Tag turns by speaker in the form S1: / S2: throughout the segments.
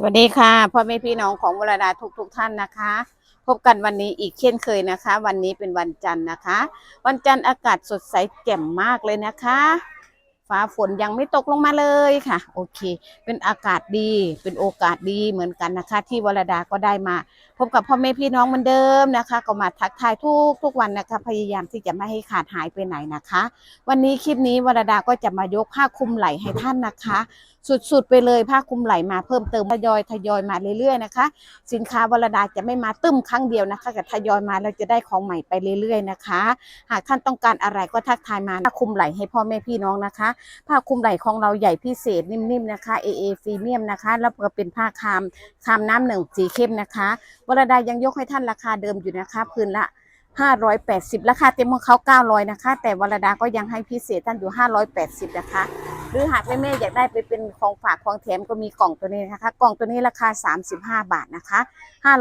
S1: สวัสดีค่ะพ่อแม่พี่น้องของวรดาทุกทุกท่านนะคะ พบกันวันนี้อีกเช่นเคยนะคะ วันนี้เป็นวันจันทร์นะคะ วันจันทร์อากาศสดใสแจ่มมากเลยนะคะ ฟ้าฝนยังไม่ตกลงมาเลยค่ะ โอเค เป็นอากาศดีเป็นโอกาสดีเหมือนกันนะคะ ที่วรดาก็ได้มา พบกับพ่อแม่พี่น้องเหมือนเดิมนะคะ ก็มาทักทายทุกทุกวันนะคะ พยายามที่จะไม่ให้ขาดหายไปไหนนะคะ วันนี้คลิปนี้วรดาก็จะมายกผ้าคลุมไหล่ให้ท่านนะคะ สุดๆไปเลยผ้าคลุมไหล่มาเพิ่มเติมทยอยทยอยมาเรื่อยๆนะคะ สินค้าวรดาจะไม่มาตึ้มครั้งเดียวนะคะแต่ทยอยมาเราจะได้ของใหม่ไปเรื่อยๆนะคะ หากท่านต้องการอะไรก็ทักทายมาผ้าคลุมไหล่ให้พ่อแม่พี่น้องนะคะ ผ้าคลุมไหล่ของเราใหญ่พิเศษนิ่มๆนะคะ AA ฟรีเมียมนะคะแล้วก็เป็นผ้าคามคามน้ำหนึ่งสีเข้มนะคะวรดายังยกให้ท่านราคาเดิมอยู่นะคะพื้นละ 580 ราคาเต็มของเขา900นะคะ แต่วรดาก็ยังให้พิเศษท่านอยู่ 580 นะคะ หรือหากแม่ๆอยากได้ไปเป็นของฝากของแถมก็มีกล่องตัวนี้นะคะ กล่องตัวนี้ราคา 35 บาทนะคะ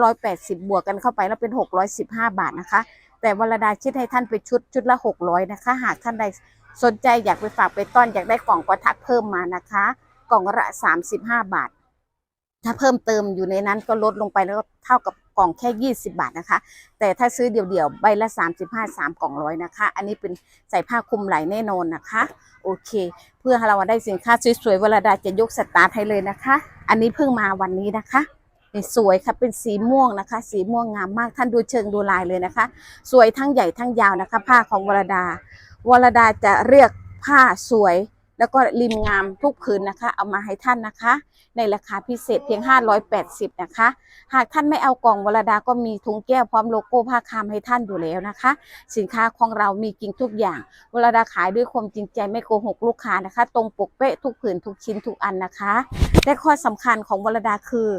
S1: 580 บวกกันเข้าไปแล้วเป็น 615 บาทนะคะ แต่วรดาชิดให้ท่านไปชุดชุดละ 600 นะคะ หากท่านใดสนใจอยากไปฝากไปต้อนอยากได้กล่องก็ทักเพิ่มมานะคะ กล่องละ35 บาท ถ้าเพิ่มเติมอยู่ในนั้นก็ลดลงไปแล้วเท่ากับกล่องแค่ 20 บาทนะคะ แต่ถ้าซื้อเดี่ยวๆ ใบละ 35 3 กล่องร้อยนะคะ อันนี้เป็นใส่ผ้าคลุมไหล่แน่นอนนะคะ โอเค เพื่อให้เราได้สินค้าสวยๆวรดาจะยกสตาร์ทให้เลยนะคะ อันนี้เพิ่งมาวันนี้นะคะสวยค่ะเป็นสีม่วงนะคะ สีม่วงงามมากท่านดูเชิงดูลายเลยนะคะ สวยทั้งใหญ่ทั้งยาวนะคะ ผ้าของวรดาวรดาจะเรียกผ้าสวย แล้วก็ริมงามทุกผืนนะคะ เอามาให้ท่านนะคะ ในราคาพิเศษเพียง 580 นะคะ หากท่านไม่เอากล่องวรดาก็มีถุงแก้วพร้อมโลโก้ผ้าคามให้ท่านอยู่แล้วนะคะ สินค้าของเรามีจริงทุกอย่างวรดาขายด้วยความจริงใจไม่โกหกลูกค้านะคะ ตรงปกเป๊ะทุกผืนทุกชิ้นทุกอันนะคะและข้อสำคัญของวรดาคือ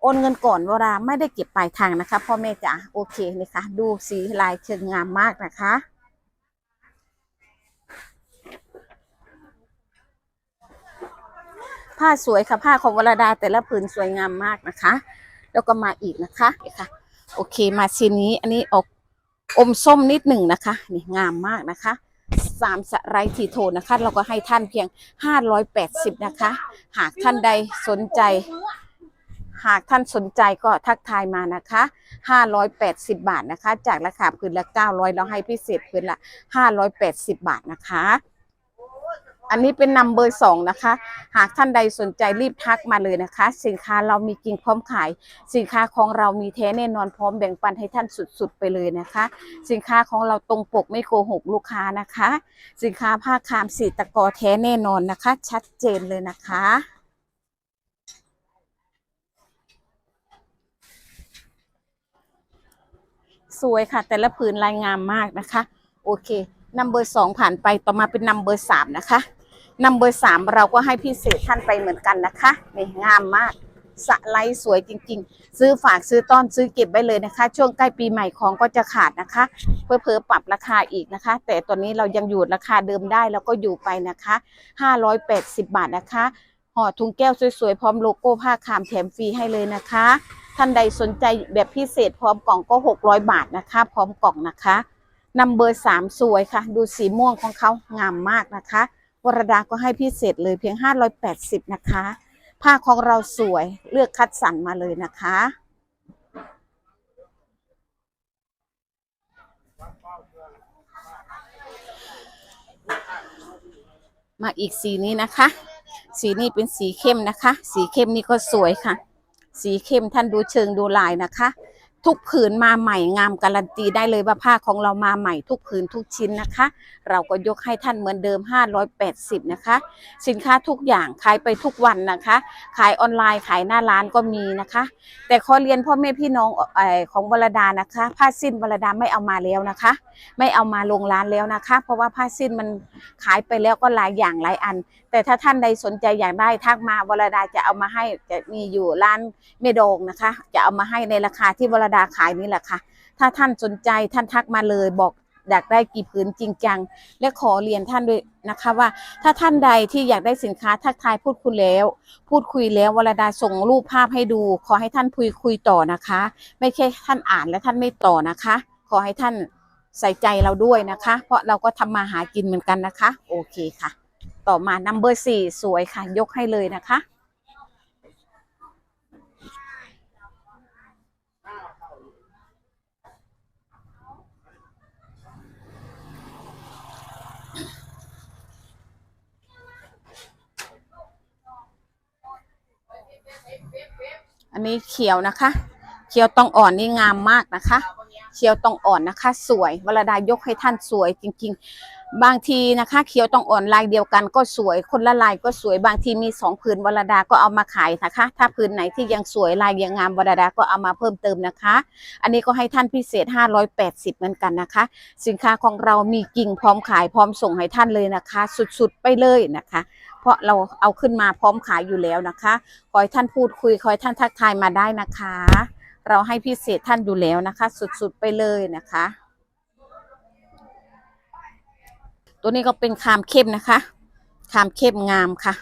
S1: โอนเงินก่อนเวรดาไม่ได้เก็บปลายทางนะคะพ่อแม่จ๋าโอเคนะคะ ดูสีลายเชิงงามมากนะคะ ผ้าสวยค่ะผ้าของวรดาแต่ละผืนสวยงามมากนะคะ แล้วก็มาอีกนะคะค่ะ โอเคมาชิ้นนี้อันนี้ออกอมส้มนิดหนึ่งนะคะนี่งามมากนะคะสามสไรทีโทนนะคะ เราก็ให้ท่านเพียง 580 นะคะ หากท่านใดสนใจ หากท่านสนใจก็ทักทายมานะคะ 580 บาทนะคะ จากราคาพื้นละ 900 เราให้พิเศษพื้นละ 580 บาทนะคะ อันนี้เป็นนัมเบอร์สองนะคะ หากท่านใดสนใจรีบทักมาเลยนะคะ สินค้าเรามีจริงพร้อมขาย สินค้าของเรามีแท้แน่นอนพร้อมแบ่งปันให้ท่านสุดๆ ไปเลยนะคะ สินค้าของเราตรงปกไม่โกหกลูกค้านะคะ สินค้าผ้าคามสีตะกอแท้แน่นอนนะคะ ชัดเจนเลยนะคะสวยค่ะ แต่ละผืนลายงามมากนะคะ โอเคนัมเบอร์สองผ่านไปต่อมาเป็นนัมเบอร์สามนะคะ นัมเบอร์สามเราก็ให้พิเศษท่านไปเหมือนกันนะคะนี่งามมากสไลด์สวยจริง ๆ ซื้อฝากซื้อต้อนซื้อเก็บไว้เลยนะคะ ช่วงใกล้ปีใหม่ของก็จะขาดนะคะ เพื่อเพอๆปรับราคาอีกนะคะ แต่ตอนนี้เรายังอยู่ราคาเดิมได้แล้วก็อยู่ไปนะคะ 580 บาทนะคะห่อถุงแก้วสวยๆ พร้อมโลโก้ผ้าคามแถมฟรีให้เลยนะคะ ท่านใดสนใจแบบพิเศษพร้อมกล่องก็ 600 บาทนะคะ พร้อมกล่องนะคะนัมเบอร์สามสวยค่ะ ดูสีม่วงของเขางามมากนะคะ วรดาก็ให้พิเศษเลยเพียง 580 นะคะ ผ้าของเราสวยเลือกคัดสรรมาเลยนะคะ มาอีกสีนี้นะคะ สีนี้เป็นสีเข้มนะคะ สีเข้มนี่ก็สวยค่ะ สีเข้มท่านดูเชิงดูลายนะคะ ทุกผืนมาใหม่งามการันตีได้เลยว่าผ้าของเรามาใหม่ทุกผืนทุกชิ้นนะคะ เราก็ยกให้ท่านเหมือนเดิม 580 นะคะ สินค้าทุกอย่างขายไปทุกวันนะคะ ขายออนไลน์ขายหน้าร้านก็มีนะคะ แต่ขอเรียนพ่อแม่พี่น้องอของวรดานะคะ ผ้าสิ้นวรดาไม่เอามาแล้วนะคะ ไม่เอามาลงร้านแล้วนะคะ เพราะว่าผ้าสิ้นมันขายไปแล้วก็หลายอย่างหลายอัน แต่ถ้าท่านใดสนใจอยากได้ทักมาวรดาจะเอามาให้จะมีอยู่ร้านเมโดงนะคะ จะเอามาให้ในราคาที่วรดาขายนี่แหละค่ะ ถ้าท่านสนใจท่านทักมาเลยบอกอยากได้กี่ผืนจริงจัง และขอเรียนท่านด้วยนะคะว่า ถ้าท่านใดที่อยากได้สินค้าทักทายพูดคุยแล้ว พูดคุยแล้ววรดาส่งรูปภาพให้ดู ขอให้ท่านคุยคุยต่อนะคะ ไม่ใช่ท่านอ่านและท่านไม่ต่อนะคะ ขอให้ท่านใส่ใจเราด้วยนะคะ เพราะเราก็ทำมาหากินเหมือนกันนะคะ โอเคค่ะ ต่อมานัมเบอร์สี่สวยค่ะ ยกให้เลยนะคะ อันนี้เขียวนะคะ เขียวต้องอ่อนนี่งามมากนะคะ เขียวต้องอ่อนนะคะ สวยวรดายกให้ท่านสวยจริง ๆ บางทีนะคะ เขียวต้องอ่อนลายเดียวกันก็สวย คนละลายก็สวย บางทีมีสองผืนวรดาก็เอามาขายนะคะ ถ้าผืนไหนที่ยังสวยลายยังงามวรดาก็เอามาเพิ่มเติมนะคะ อันนี้ก็ให้ท่านพิเศษ 580 เหมือนกันนะคะ สินค้าของเรามีกิ่งพร้อมขายพร้อมส่งให้ท่านเลยนะคะ สุดๆไปเลยนะคะเพราะเราเอาขึ้นมาพร้อมขายอยู่แล้วนะคะขอให้ท่านพูดคุยขอให้ท่านทักทายมาได้นะคะ เราให้พิเศษท่านอยู่แล้วนะคะ สุดๆไปเลยนะคะ ตัวนี้ก็เป็นคามเข้มนะคะคามเข้มงามค่ะ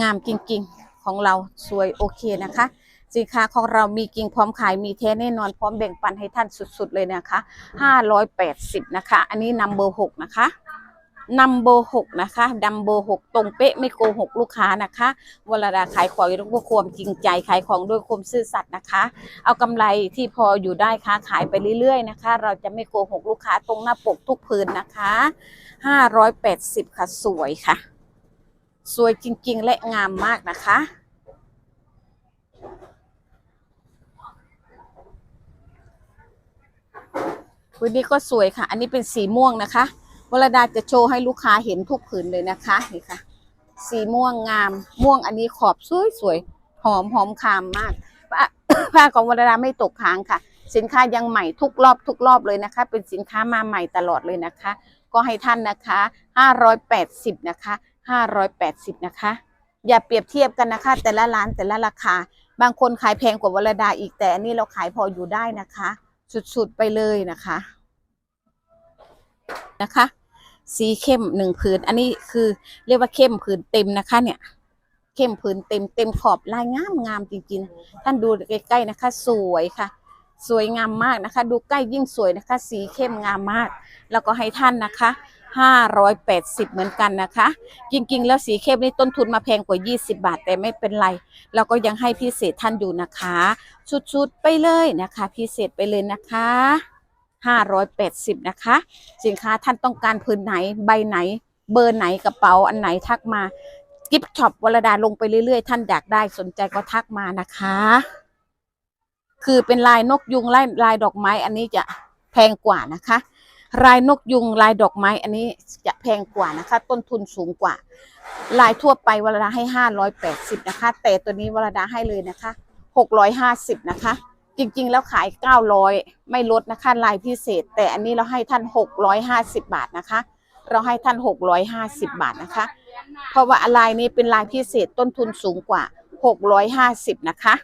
S1: งามจริงๆของเราสวยโอเคนะคะสินค้าของเรามีกิ่งพร้อมขายมีแท้แน่นอนพร้อมแบ่งปันให้ท่านสุดๆเลยนะคะ 580 นะคะ อันนี้นัมเบอร์6นะคะ นัมเบอร์6นะคะ ดัมเบอร์6ตรงเป๊ะไม่โกหกลูกค้านะคะเวลาขายของด้วยความจริงใจขายของด้วยความซื่อสัตย์นะคะ เอากำไรที่พออยู่ได้ค้าขายไปเรื่อยๆนะคะ เราจะไม่โกหกลูกค้าตรงหน้าปกทุกพื้นนะคะ580ค่ะสวยค่ะ สวยจริงๆ และงามมากนะคะวันนี้ก็สวยค่ะ อันนี้เป็นสีม่วงนะคะ วรดาจะโชว์ให้ลูกค้าเห็นทุกผืนเลยนะคะนี่ค่ะ สีม่วงงาม ม่วงอันนี้ขอบสวยสวยหอมหอมคามมากผ้าผ้าของวรดาไม่ตกค้างค่ะ สินค้ายังใหม่ทุกรอบทุกรอบเลยนะคะ เป็นสินค้ามาใหม่ตลอดเลยนะคะ ก็ให้ท่านนะคะ 580 นะคะ 580 นะคะ อย่าเปรียบเทียบกันนะคะ แต่ละร้านแต่ละราคา บางคนขายแพงกว่าวรดาอีกแต่อันนี้เราขายพออยู่ได้นะคะ สุดๆไปเลยนะคะนะคะ สีเข้มหนึ่งผืน อันนี้คือเรียกว่าเข้มผืนเต็มนะคะ เนี่ย เข้มผืนเต็มเต็มขอบลายงามงามจริงๆ ท่านดูใกล้ๆนะคะ สวยค่ะ สวยงามมากนะคะ ดูใกล้ยิ่งสวยนะคะ สีเข้มงามมาก แล้วก็ให้ท่านนะคะ580 เหมือนกันนะคะ จริงๆ แล้วสีเข้มนี่ต้นทุนมาแพงกว่า 20 บาท แต่ไม่เป็นไร เราก็ยังให้พิเศษท่านอยู่นะคะ ชุดๆ ไปเลยนะคะ พิเศษไปเลยนะคะ 580 นะคะ สินค้าท่านต้องการพื้นไหนใบไหน เบอร์ไหนกระเป๋าอันไหนทักมากิฟช็อปวรดาลงไปเรื่อยๆ ท่านอยากได้สนใจก็ทักมานะคะ คือเป็นลายนกยุงลายลายดอกไม้อันนี้จะแพงกว่านะคะ ลายนกยุงลายดอกไม้อันนี้จะแพงกว่านะคะ ต้นทุนสูงกว่า ลายทั่วไปวรดาให้ 580 นะคะ แต่ตัวนี้วรดาให้เลยนะคะ 650 นะคะ จริงๆ แล้วขาย 900 ไม่ลดนะคะลายพิเศษ แต่อันนี้เราให้ท่าน 650 บาทนะคะ เราให้ท่าน 650 บาทนะคะ เพราะว่าลายนี้เป็นลายพิเศษต้นทุนสูงกว่า 650 นะคะ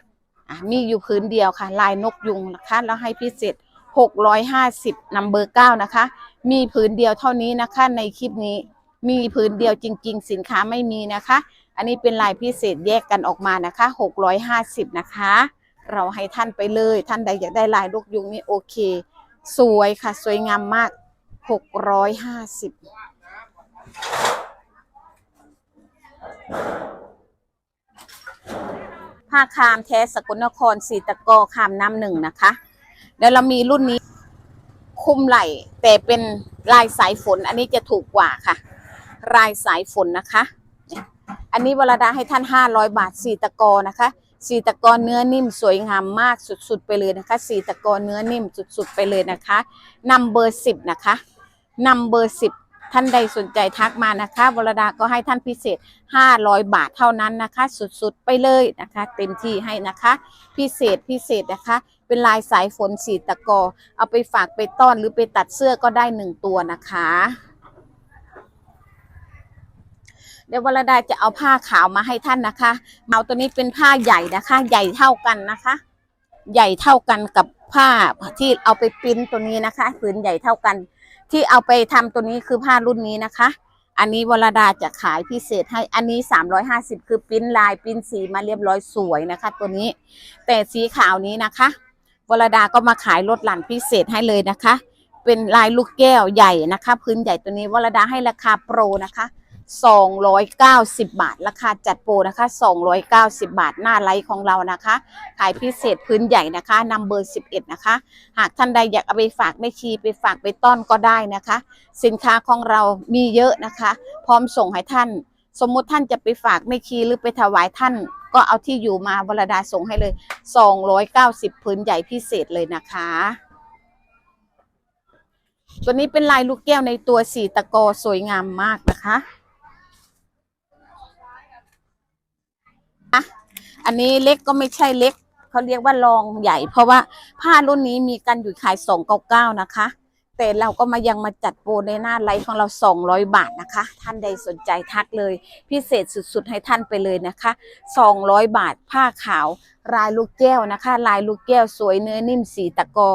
S1: อะมีอยู่พื้นเดียวค่ะ ลายนกยุงนะคะแล้วให้พิเศษ 650นัมเบอร์9นะคะ มีผืนเดียวเท่านี้นะคะในคลิปนี้มีผืนเดียวจริง ๆ สินค้าไม่มีนะคะ อันนี้เป็นลายพิเศษแยกกันออกมานะคะ 650 นะคะ เราให้ท่านไปเลย ท่านใดอยากได้ลายนกยุงนี่โอเค สวยค่ะ สวยงามมาก650ผ้าคามแท้สกลนครสีตะกอคามน้ำหนึ่งนะคะเดี๋ยวเรามีรุ่นนี้คุมไหล่แต่เป็นลายสายฝน อันนี้จะถูกกว่าค่ะ ลายสายฝนนะคะ อันนี้วรดาให้ท่าน500บาทสีตะกอนะคะ สีตะกอนเนื้อนิ่มสวยงามมากสุดๆไปเลยนะคะ สีตะกอนเนื้อนิ่มสุดๆไปเลยนะคะนำเบอร์สิบนะคะนำเบอร์สิบท่านใดสนใจทักมานะคะวรดาก็ให้ท่านพิเศษ 500 บาทเท่านั้นนะคะ สุดๆไปเลยนะคะ เต็มที่ให้นะคะ พิเศษพิเศษนะคะ เป็นลายสายฝนสีตะกอ เอาไปฝากไปต้อนหรือไปตัดเสื้อก็ได้หนึ่งตัวนะคะ เดี๋ยววรดาจะเอาผ้าขาวมาให้ท่านนะคะเมาตัวนี้เป็นผ้าใหญ่นะคะ ใหญ่เท่ากันนะคะ ใหญ่เท่ากันกับผ้าที่เอาไปปิ้นตัวนี้นะคะผืนใหญ่เท่ากัน ที่เอาไปทำตัวนี้คือผ้ารุ่นนี้นะคะ อันนี้วรดาจะขายพิเศษให้อันนี้ 350 คือปิ้นลายปิ้นสีมาเรียบร้อยสวยนะคะ ตัวนี้ แต่สีขาวนี้นะคะวรดาก็มาขายลดหลั่นพิเศษให้เลยนะคะ เป็นลายลูกแก้วใหญ่นะคะ พื้นใหญ่ตัวนี้วรดาให้ราคาโปรนะคะ 290 บาท ราคาจัดโปรนะคะ 290 บาท หน้าไลฟ์ของเรานะคะ ขายพิเศษพื้นใหญ่นะคะนำเบอร์ 11 นะคะ หากท่านใดอยากเอาไปฝากไม่ชีไปฝากไปต้อนก็ได้นะคะ สินค้าของเรามีเยอะนะคะ พร้อมส่งให้ท่าน สมมุติท่านจะไปฝากไม่คีหรือไปถวายท่าน ก็เอาที่อยู่มาวรดาส่งให้เลย 290 พื้นใหญ่พิเศษเลยนะคะตัวนี้เป็นลายลูกแก้วในตัวสีตะกอสวยงามมากนะคะอะ อันนี้เล็กก็ไม่ใช่เล็กเขาเรียกว่ารองใหญ่ เพราะว่าผ้ารุ่นนี้มีกันอยู่ขาย299นะคะ แต่เราก็มายังมาจัดโปรในหน้าไลฟ์ของเรา 200 บาทนะคะ ท่านใดสนใจทักเลย พิเศษสุดๆ ให้ท่านไปเลยนะคะ 200 บาทผ้าขาวลายลูกแก้วนะคะ ลายลูกแก้วสวยเนื้อนิ่มสีตะกอ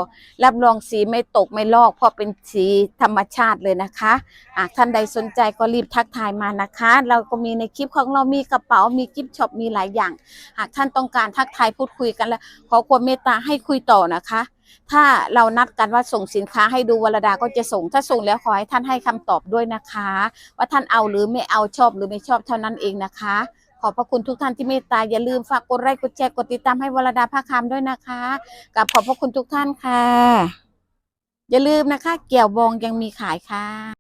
S1: รับรองสีไม่ตกไม่ลอกเพราะเป็นสีธรรมชาติเลยนะคะอะท่านใดสนใจก็รีบทักทายมานะคะ เราก็มีในคลิปของเรามีกระเป๋ามีกิฟต์ช็อปมีหลายอย่าง หากท่านต้องการทักทายพูดคุยกันแล้วขอความเมตตาให้คุยต่อนะคะ ถ้าเรานัดกันว่าส่งสินค้าให้ดูวรดาก็จะส่ง ถ้าส่งแล้วขอให้ท่านให้คำตอบด้วยนะคะ ว่าท่านเอาหรือไม่เอาชอบหรือไม่ชอบเท่านั้นเองนะคะ ขอบพระคุณทุกท่านที่เมตตาอย่าลืมฝากกดไลค์กดแชร์กดติดตามให้วรดาภาคามด้วยนะคะกับขอบพระคุณทุกท่านค่ะ อย่าลืมนะคะ เกี่ยวบองยังมีขายค่ะ